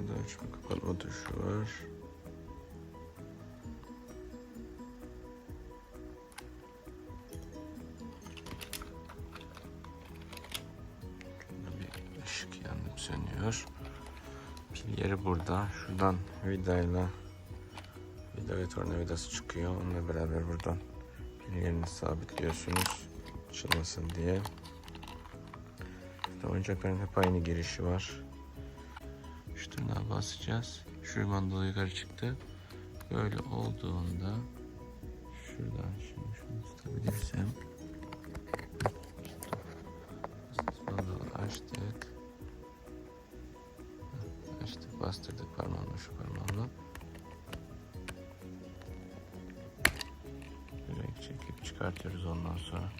Burada açma kapatma tuşu var. Şurada bir ışık yanıp sönüyor. Pil yeri burada. Şuradan vidayla vida ve tornavidası çıkıyor. Onunla beraber buradan pil yerini sabitliyorsunuz. Açılmasın diye. Burada oyuncakların hep aynı girişi var. Şu basacağız. Şu mandalı yukarı çıktı. Böyle olduğunda şuradan şimdi şunu tutabilirsem mandalı açtık. Açtık bastırdık parmağımla şu parmağımla. Buraya çekip çıkartıyoruz ondan sonra.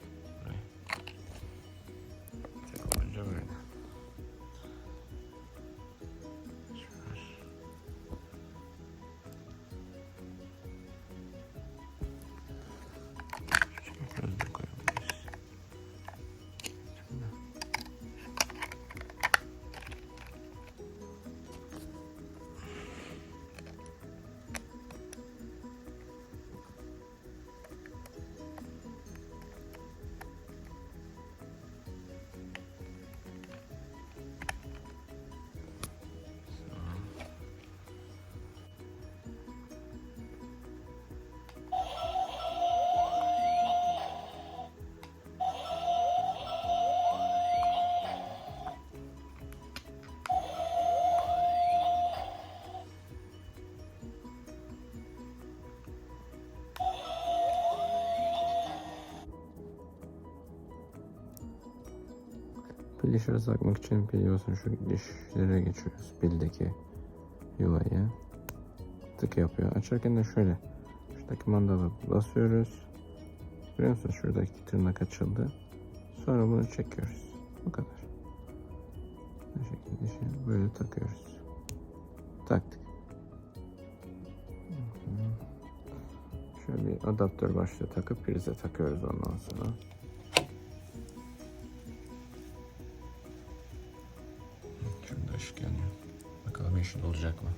Dışarı takmak için yuvasını şu dişlere geçiyoruz. Pildeki yuvayı. Tık yapıyor. Açarken de şöyle. Şuradaki mandalı basıyoruz. Görüyor musunuz? Şuradaki tırnak açıldı. Sonra bunu çekiyoruz. Bu kadar. Bu şekilde şey böyle takıyoruz. Taktık. Şöyle bir adaptör başlığı takıp prize takıyoruz ondan sonra. Işık yanıyor. Bakalım yeşil olacak mı?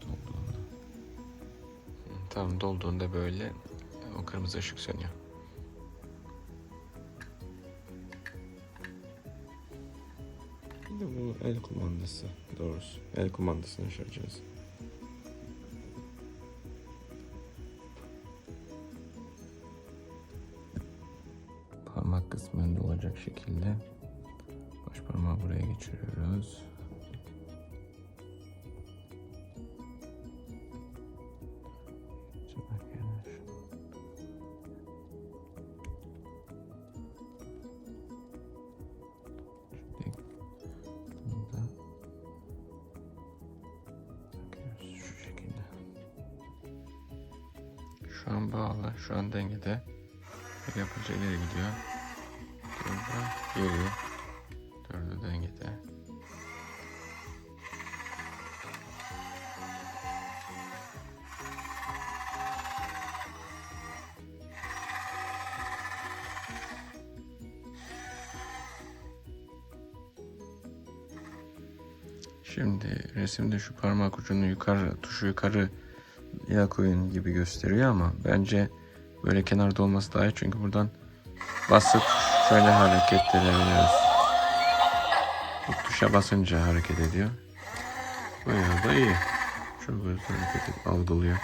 Dolduğunda. Hı, Tamam dolduğunda böyle o kırmızı ışık sönüyor. Bir de bu el kumandası doğrusu. El kumandasını açacağız. Parmak kısmında olacak şekilde baş parmağı buraya geçiriyoruz. Şu an bağlı, şu an dengede. Bir yapınca ileri gidiyor. Burada geri. Dördü dengede. Şimdi resimde şu parmak ucunu yukarı, tuşu yukarı ya koyun gibi gösteriyor ama bence böyle kenarda olması daha iyi çünkü buradan basıp şöyle hareket edebiliyoruz. Bu tuşa basınca hareket ediyor. Bayağı da iyi. Çok hızlı hareket et- algılıyor.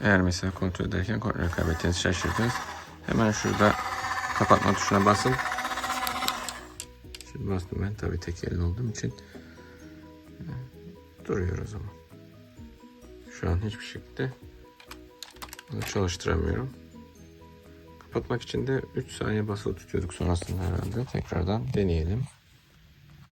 Eğer mesela kontrol ederken kontrol kaybettiniz, şaşırdınız. Hemen şurada kapatma tuşuna basın. Bastım ben tabii tek elli olduğum için e, duruyor o zaman. Şu an hiçbir şekilde bunu çalıştıramıyorum. Kapatmak için de 3 saniye basılı tutuyorduk sonrasında herhalde. Tekrardan deneyelim.